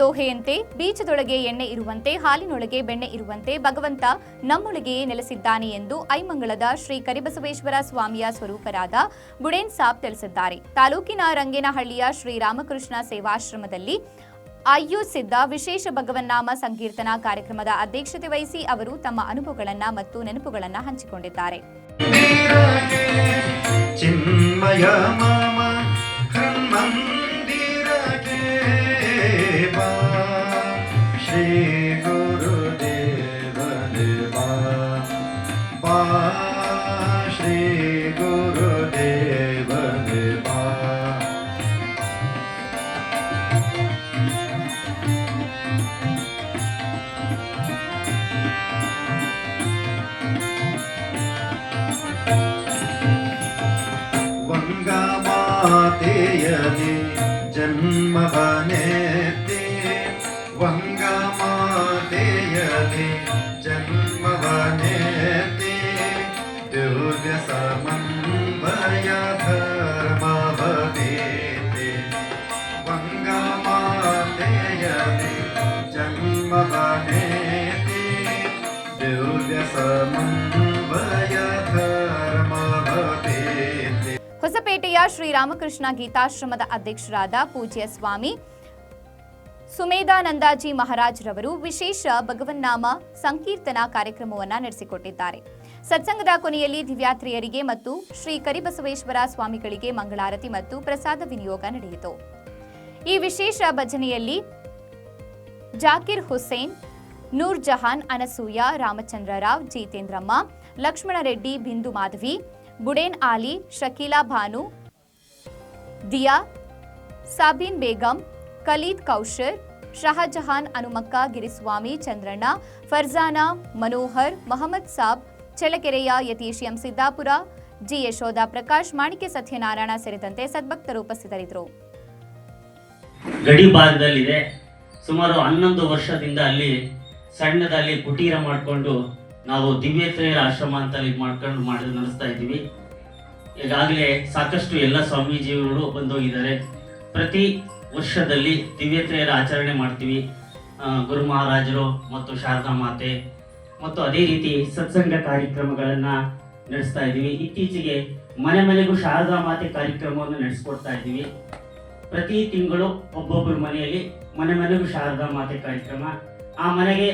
ದೋಹೆಯಂತೆ ಬೀಜದೊಳಗೆ ಎಣ್ಣೆ ಇರುವಂತೆ, ಹಾಲಿನೊಳಗೆ ಬೆಣ್ಣೆ ಇರುವಂತೆ ಭಗವಂತ ನಮ್ಮೊಳಗೆಯೇ ನೆಲೆಸಿದ್ದಾನೆ ಎಂದು ಐಮಂಗಳದ ಶ್ರೀ ಕರಿಬಸವೇಶ್ವರ ಸ್ವಾಮಿಯ ಸ್ವರೂಪರಾದ ಬುಡೇನ್ ಸಾಬ್ ತಿಳಿಸಿದ್ದಾರೆ. ತಾಲೂಕಿನ ರಂಗೇನಹಳ್ಳಿಯ ಶ್ರೀ ರಾಮಕೃಷ್ಣ ಸೇವಾಶ್ರಮದಲ್ಲಿ ಆಯೋಜಿಸಿದ್ದ ವಿಶೇಷ ಭಗವನ್ನಾಮ ಸಂಕೀರ್ತನಾ ಕಾರ್ಯಕ್ರಮದ ಅಧ್ಯಕ್ಷತೆ ವಹಿಸಿ ಅವರು ತಮ್ಮ ಅನುಭವಗಳನ್ನು ಮತ್ತು ನೆನಪುಗಳನ್ನು ಹಂಚಿಕೊಂಡಿದ್ದಾರೆ. ಚಿನ್ಮಯ ಮಾಮ यदि जन्म वनेति वङ्गमादे यदि जन्म वनेति दुर्गसमन् ಹೊಸಪೇಟೆಯ ಶ್ರೀರಾಮಕೃಷ್ಣ ಗೀತಾಶ್ರಮದ ಅಧ್ಯಕ್ಷರಾದ ಪೂಜ್ಯ ಸ್ವಾಮಿ ಸುಮೇಧಾನಂದಾಜಿ ಮಹಾರಾಜ್ರವರು ವಿಶೇಷ ಭಗವನ್ನಾಮ ಸಂಕೀರ್ತನಾ ಕಾರ್ಯಕ್ರಮವನ್ನು ನಡೆಸಿಕೊಟ್ಟಿದ್ದಾರೆ. ಸತ್ಸಂಗದ ಕೊನೆಯಲ್ಲಿ ದಿವ್ಯಾತ್ರಿಯರಿಗೆ ಮತ್ತು ಶ್ರೀ ಕರಿಬಸವೇಶ್ವರ ಸ್ವಾಮಿಗಳಿಗೆ ಮಂಗಳಾರತಿ ಮತ್ತು ಪ್ರಸಾದ ವಿನಿಯೋಗ ನಡೆಯಿತು. ಈ ವಿಶೇಷ ಭಜನೆಯಲ್ಲಿ ಜಾಕಿರ್ ಹುಸೇನ್ ನೂರ್ ಜಹಾನ್ ಅನಸೂಯ, ರಾಮಚಂದ್ರ ರಾವ್, ಜಿತೇಂದ್ರಮ್ಮ, ಲಕ್ಷ್ಮಣ ರೆಡ್ಡಿ, ಬಿಂದು ಮಾಧವಿ ಬುಡೇನ್ ಆಲಿ, ಶಕೀಲಾ ಭಾನು, ದಿಯಾ, ಸಾಬೀನ್ ಬೇಗಂ, ಖಲೀದ್ ಕೌಶರ್, ಶಹಜಹಾನ್ ಹನುಮಕ್ಕ, ಗಿರಿಸ್ವಾಮಿ, ಚಂದ್ರಣ್ಣ, ಫರ್ಜಾನಾ, ಮನೋಹರ್, ಮೊಹಮ್ಮದ್ ಸಾಬ್, ಚಳ್ಳಕೆರೆಯ ಯತೀಶ್ ಎಂ ಸಿದ್ದಾಪುರ, ಜಿ ಯಶೋಧ ಪ್ರಕಾಶ್, ಮಾಣಿಕ್ಯ ಸತ್ಯನಾರಾಯಣ ಸೇರಿದಂತೆ ಸದ್ಭಕ್ತರು ಉಪಸ್ಥಿತರಿದ್ದರು. ಗಡಿ ಭಾಗದಲ್ಲಿದೆ. ಸುಮಾರು ಹನ್ನೊಂದು ವರ್ಷದಿಂದ ಅಲ್ಲಿ ಸಣ್ಣದಲ್ಲಿ ಕುಟೀರ ಮಾಡಿಕೊಂಡು ನಾವು ದಿವ್ಯತ್ರೆಯರ ಆಶ್ರಮ ಅಂತ ಇದು ಮಾಡ್ಕೊಂಡು ಮಾಡಿ ನಡೆಸ್ತಾ ಇದ್ದೀವಿ. ಈಗಾಗಲೇ ಸಾಕಷ್ಟು ಎಲ್ಲ ಸ್ವಾಮೀಜಿಗಳು ಬಂದೋಗಿದ್ದಾರೆ. ಪ್ರತಿ ವರ್ಷದಲ್ಲಿ ದಿವ್ಯತ್ರೇಯರ ಆಚರಣೆ ಮಾಡ್ತೀವಿ. ಗುರು ಮಹಾರಾಜರು ಮತ್ತು ಶಾರದಾ ಮಾತೆ ಮತ್ತು ಅದೇ ರೀತಿ ಸತ್ಸಂಗ ಕಾರ್ಯಕ್ರಮಗಳನ್ನು ನಡೆಸ್ತಾ ಇದ್ದೀವಿ. ಇತ್ತೀಚೆಗೆ ಮನೆ ಮನೆಗೂ ಶಾರದಾ ಮಾತೆ ಕಾರ್ಯಕ್ರಮವನ್ನು ನಡೆಸ್ಕೊಡ್ತಾ ಇದ್ದೀವಿ. ಪ್ರತಿ ತಿಂಗಳು ಒಬ್ಬೊಬ್ಬರ ಮನೆಯಲ್ಲಿ ಮನೆ ಮನೆಗೂ ಶಾರದಾ ಮಾತೆ ಕಾರ್ಯಕ್ರಮ. ಆ ಮನೆಗೆ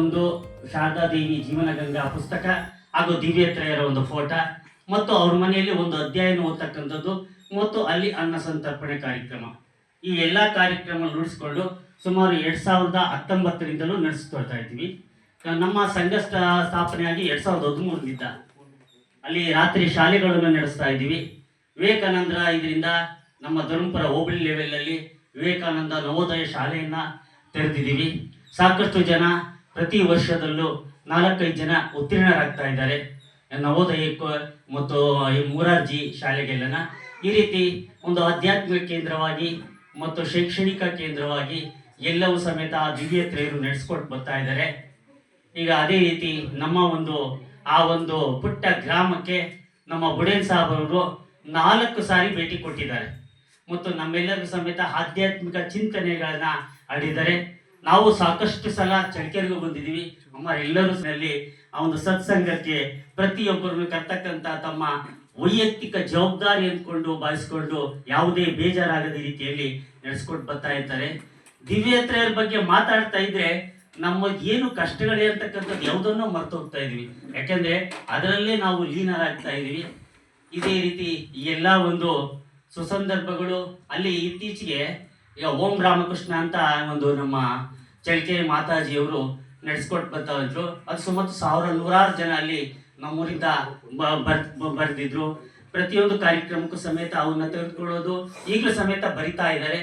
ಒಂದು ಶಾರದಾ ದೇವಿ ಜೀವನ ಗಂಗಾ ಪುಸ್ತಕ ಹಾಗೂ ದಿವ್ಯತ್ರಯರ ಒಂದು ಫೋಟೋ ಮತ್ತು ಅವ್ರ ಮನೆಯಲ್ಲಿ ಒಂದು ಅಧ್ಯಾಯನ ಓದ್ತಕ್ಕಂಥದ್ದು ಮತ್ತು ಅಲ್ಲಿ ಅನ್ನ ಸಂತರ್ಪಣೆ ಕಾರ್ಯಕ್ರಮ. ಈ ಎಲ್ಲ ಕಾರ್ಯಕ್ರಮ ರೂಢಿಸಿಕೊಂಡು ಸುಮಾರು ಎರಡು ಸಾವಿರದ ಹತ್ತೊಂಬತ್ತರಿಂದಲೂ ನಡೆಸ್ಕೊಳ್ತಾ ಇದ್ದೀವಿ. ನಮ್ಮ ಸಂಘ ಸ್ಥ- ಸ್ಥಾಪನೆಯಾಗಿ ಎರಡು ಸಾವಿರದ ಹದಿಮೂರರಿಂದ. ಅಲ್ಲಿ ರಾತ್ರಿ ಶಾಲೆಗಳನ್ನು ನಡೆಸ್ತಾ ಇದ್ದೀವಿ. ವಿವೇಕಾನಂದರ ಇದರಿಂದ ನಮ್ಮ ಧರ್ಮಪುರ ಹೋಬಳಿ ಲೆವೆಲಲ್ಲಿ ವಿವೇಕಾನಂದ ನವೋದಯ ಶಾಲೆಯನ್ನ ತೆರೆದಿದ್ದೀವಿ. ಸಾಕಷ್ಟು ಜನ ಪ್ರತಿ ವರ್ಷದಲ್ಲೂ ನಾಲ್ಕೈದು ಜನ ಉತ್ತೀರ್ಣರಾಗ್ತಾ ಇದ್ದಾರೆ. ನವೋದಯಕ್ಕೂ ಮತ್ತು ಮೂರಾರ್ಜಿ ಶಾಲೆಗೆಲ್ಲನ ಈ ರೀತಿ ಒಂದು ಆಧ್ಯಾತ್ಮಿಕ ಕೇಂದ್ರವಾಗಿ ಮತ್ತು ಶೈಕ್ಷಣಿಕ ಕೇಂದ್ರವಾಗಿ ಎಲ್ಲವೂ ಸಮೇತ ಆ ದಿವ್ಯತ್ರೆಯರು ನಡೆಸ್ಕೊಟ್ಟು ಬರ್ತಾ ಇದ್ದಾರೆ. ಈಗ ಅದೇ ರೀತಿ ನಮ್ಮ ಒಂದು, ಆ ಒಂದು ಪುಟ್ಟ ಗ್ರಾಮಕ್ಕೆ ನಮ್ಮ ಬುಡೇನ್ ಸಾಹೇಬರವರು ನಾಲ್ಕು ಸಾರಿ ಭೇಟಿ ಕೊಟ್ಟಿದ್ದಾರೆ. ಮತ್ತು ನಮ್ಮೆಲ್ಲರಿಗೂ ಸಮೇತ ಆಧ್ಯಾತ್ಮಿಕ ಚಿಂತನೆಗಳನ್ನ ಆಡಿದ್ದಾರೆ ನಾವು ಸಾಕಷ್ಟು ಸಲ ಚಳಿಕೆರೆಗೂ ಬಂದಿದ್ದೀವಿ. ಅಮ್ಮ, ಎಲ್ಲರೂ ಆ ಒಂದು ಸತ್ಸಂಗಕ್ಕೆ ಪ್ರತಿಯೊಬ್ಬರನ್ನು ಕರ್ತಕ್ಕಂತ ತಮ್ಮ ವೈಯಕ್ತಿಕ ಜವಾಬ್ದಾರಿ ಅಂದ್ಕೊಂಡು ಭಾವಿಸ್ಕೊಂಡು ಯಾವುದೇ ಬೇಜಾರಾಗದ ರೀತಿಯಲ್ಲಿ ನಡೆಸ್ಕೊಂಡು ಬರ್ತಾ ಇರ್ತಾರೆ ದಿವ್ಯತ್ರೆಯರ ಬಗ್ಗೆ ಮಾತಾಡ್ತಾ ಇದ್ರೆ ನಮ್ಮ ಏನು ಕಷ್ಟಗಳೇ ಅಂತಕ್ಕಂಥದ್ದು ಯಾವುದನ್ನೋ ಮರ್ತು ಹೋಗ್ತಾ ಇದೀವಿ ಯಾಕೆಂದ್ರೆ ಅದರಲ್ಲೇ ನಾವು ಲೀನರಾಗ್ತಾ ಇದೀವಿ ಇದೇ ರೀತಿ ಎಲ್ಲ ಒಂದು ಸುಸಂದರ್ಭಗಳು ಅಲ್ಲಿ ಇತ್ತೀಚೆಗೆ ಈಗ ಓಂ ರಾಮಕೃಷ್ಣ ಅಂತ ಒಂದು ನಮ್ಮ ಚಳಿಕೆರೆ ಮಾತಾಜಿಯವರು ನಡೆಸ್ಕೊಟ್ಟು ಬರ್ತಾ ಇದ್ರು ಅದು ಸುಮಾರು ಸಾವಿರ ನೂರಾರು ಜನ ಅಲ್ಲಿ ನಮ್ಮೂರಿಂದ ಬರ್ದಿದ್ರು. ಪ್ರತಿಯೊಂದು ಕಾರ್ಯಕ್ರಮಕ್ಕೂ ಸಮೇತ ಅವನ್ನ ತೆಗೆದುಕೊಳ್ಳೋದು ಈಗಲೂ ಸಮೇತ ಬರಿತಾ ಇದ್ದಾರೆ.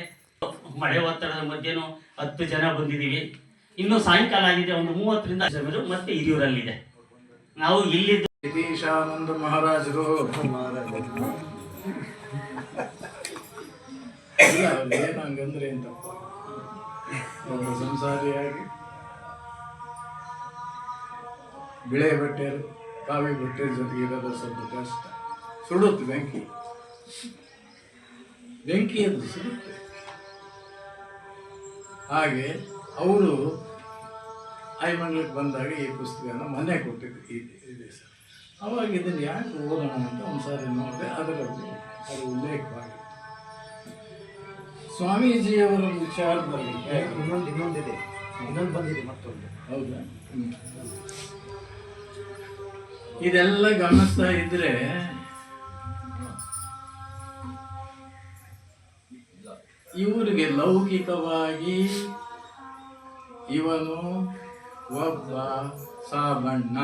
ಮಳೆ ಒತ್ತಡದ ಮಧ್ಯೆನೂ ಹತ್ತು ಜನ ಬಂದಿದ್ದೀವಿ. ಇನ್ನು ಸಾಯಂಕಾಲ ಆಗಿದೆ, ಒಂದು ಮೂವತ್ತರಿಂದ ಜನರು ಮತ್ತೆ ಹಿರಿಯೂರಲ್ಲಿದೆ. ನಾವು ಇಲ್ಲಿದ್ದು ಮಹಾರಾಜರು ಅವ್ರು ಹಂಗಂದ್ರೆ ಸಂಸಾರಿಯಾಗಿ ಬಿಳೆ ಬಟ್ಟೆ, ಕಾವಿ ಬಟ್ಟೆ ಜೊತೆಗೆ ಇರೋದು ಸ್ವಲ್ಪ ಕಷ್ಟ. ಸುಡುತ್ತೆ ಬೆಂಕಿ. ಬೆಂಕಿ ಅದು ಸುಡುತ್ತೆ. ಹಾಗೆ ಅವರು ಐಮಂಗ್ಲಕ್ಕೆ ಬಂದಾಗ ಈ ಪುಸ್ತಕನ ಮನೆ ಕೊಟ್ಟಿದ್ದು ಇದೆ ಸರ್ ಅವಾಗ ಇದನ್ನು ಯಾಕೆ ಓದೋಣ ಅಂತ ಒಂದು ಸಾರಿ ನೋಡಿದೆ. ಅದರಲ್ಲಿ ಅದು ಉಲ್ಲೇಖವಾಗಿದೆ ಸ್ವಾಮೀಜಿಯವರ ವಿಚಾರದಲ್ಲಿ ಇನ್ನೊಂದು ಇನ್ನೊಂದಿದೆ. ಇನ್ನೊಂದು ಬಂದಿದೆ ಮತ್ತೊಂದು. ಹೌದಾ? ಇದೆಲ್ಲ ಗಮನಿಸ್ತಾ ಇದ್ರೆ ಇವರಿಗೆ ಲೌಕಿಕವಾಗಿ ಇವನು ಒಬ್ಬ ಸಾಬಣ್ಣ.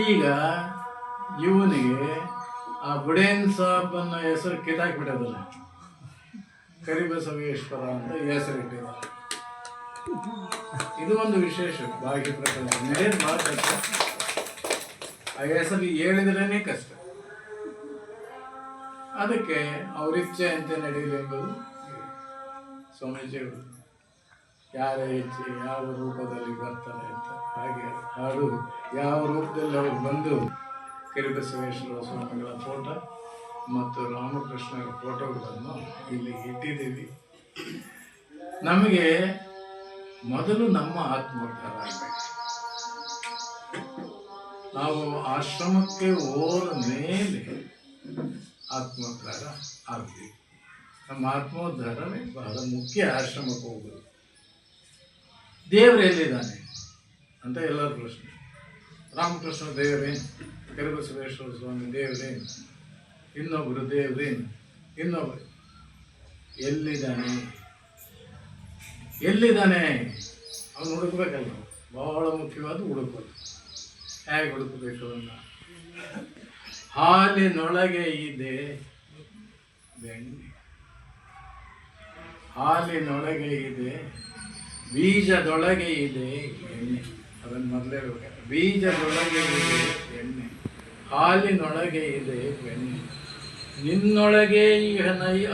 ಈಗ ಇವನಿಗೆ ಆ ಬುಡೇನ್ ಸಾಬನ್ನ ಹೆಸರು ಕಿತ್ತಾಕ್ಬಿಟ್ಟದಲ್ಲ ಕರಿಬಸವೇಶ್ವರ ಅಂತ ಹೆಸರಿಟ್ಟಿದ್ದಾರೆ ಇದು ಒಂದು ವಿಶೇಷ ಬಾಹ್ಯ ಪ್ರಕರಣ ಆ ಹೆಸರು ಹೇಳಿದ್ರೇ ಕಷ್ಟ. ಅದಕ್ಕೆ ಅವರಿಚ್ಛೆ ಅಂತ ನಡೆಯಲಿ ಎಂಬುದು ಸ್ವಾಮೀಜಿಯವರು ಯಾರ ಹೆಚ್ಚೆ ಯಾವ ರೂಪದಲ್ಲಿ ಬರ್ತಾರೆ ಅಂತ ಹಾಗೆ ಹಾಡು. ಯಾವ ರೂಪದಲ್ಲಿ ಅವರು ಬಂದು ಕರಿಬಸವೇಶ್ವರ ಸ್ವಾಮಿಗಳ ಫೋಟೋ ಮತ್ತು ರಾಮಕೃಷ್ಣರ ಫೋಟೋಗಳನ್ನು ಇಲ್ಲಿ ಇಟ್ಟಿದ್ದೀವಿ. ನಮಗೆ ಮೊದಲು ನಮ್ಮ ಆತ್ಮೋದ್ಧಾರ ಆಗಬೇಕು. ನಾವು ಆಶ್ರಮಕ್ಕೆ ಹೋದ ಮೇಲೆ ಆತ್ಮೋದ್ಧಾರ ಆಗ್ತೀವಿ ನಮ್ಮ ಆತ್ಮೋದ್ಧಾರವೇ ಬಹಳ ಮುಖ್ಯ ಆಶ್ರಮಕ್ಕೆ ಹೋಗೋದು. ದೇವರು ಎಲ್ಲಿದ್ದಾನೆ ಅಂತ ಎಲ್ಲರ ಪ್ರಶ್ನೆ. ರಾಮಕೃಷ್ಣ ದೇವರೇನು ಕರಿಬಸವೇಶ್ವರ ಸ್ವಾಮಿ ದೇವರೇನು ಇನ್ನೊಬ್ಬರು ದೇವರೇನು ಇನ್ನೊಬ್ಬರು ಎಲ್ಲಿದ್ದಾನೆ? ಎಲ್ಲಿದ್ದಾನೆ? ಅವನು ಹುಡುಕ್ಬೇಕಲ್ಲ ಬಹಳ ಮುಖ್ಯವಾದ ಹುಡುಕೋದು ಹೇಗೆ ಹುಡುಕಬೇಕು ಅವನ್ನ ಹಾಲಿನೊಳಗೆ ಇದೆ ಬೆಣ್ಣೆ. ಹಾಲಿನೊಳಗೆ ಇದೆ ಬೀಜದೊಳಗೆ ಇದೆ ಎಣ್ಣೆ. ಅದನ್ನು ಮೊದಲೇ. ಬೀಜದೊಳಗೆ ಇದೆ ಎಣ್ಣೆ. ಹಾಲಿನೊಳಗೆ ಇದೆ ಬೆಣ್ಣೆ. ನಿನ್ನೊಳಗೆ ಈ ಹನೈ